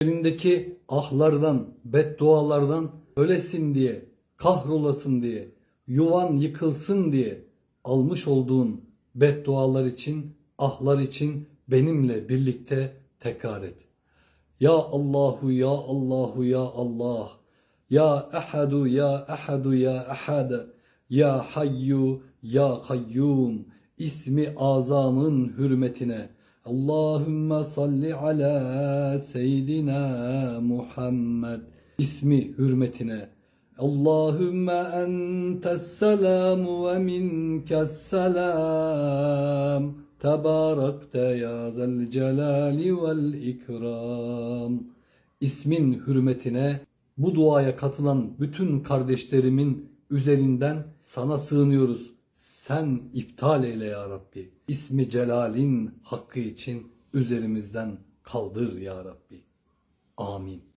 Elindeki ahlardan, beddualardan ölesin diye, kahrolasın diye, yuvan yıkılsın diye almış olduğun beddualar için, ahlar için benimle birlikte tekrar et. Ya Allahu ya Allahu ya Allah. Ya Ehadu ya Ehadu ya Ehad. Ya Hayyu ya Kayyum. İsmi azamın hürmetine. Allahümme salli ala seyyidina Muhammed. İsmi hürmetine. Allahümme entes selamu ve minkes selam. Tebarekte ya zel celali vel ikram. İsmin hürmetine bu duaya katılan bütün kardeşlerimin üzerinden sana sığınıyoruz. Sen iptal eyle ya Rabbi. İsmi celalin hakkı için üzerimizden kaldır ya Rabbi. Amin.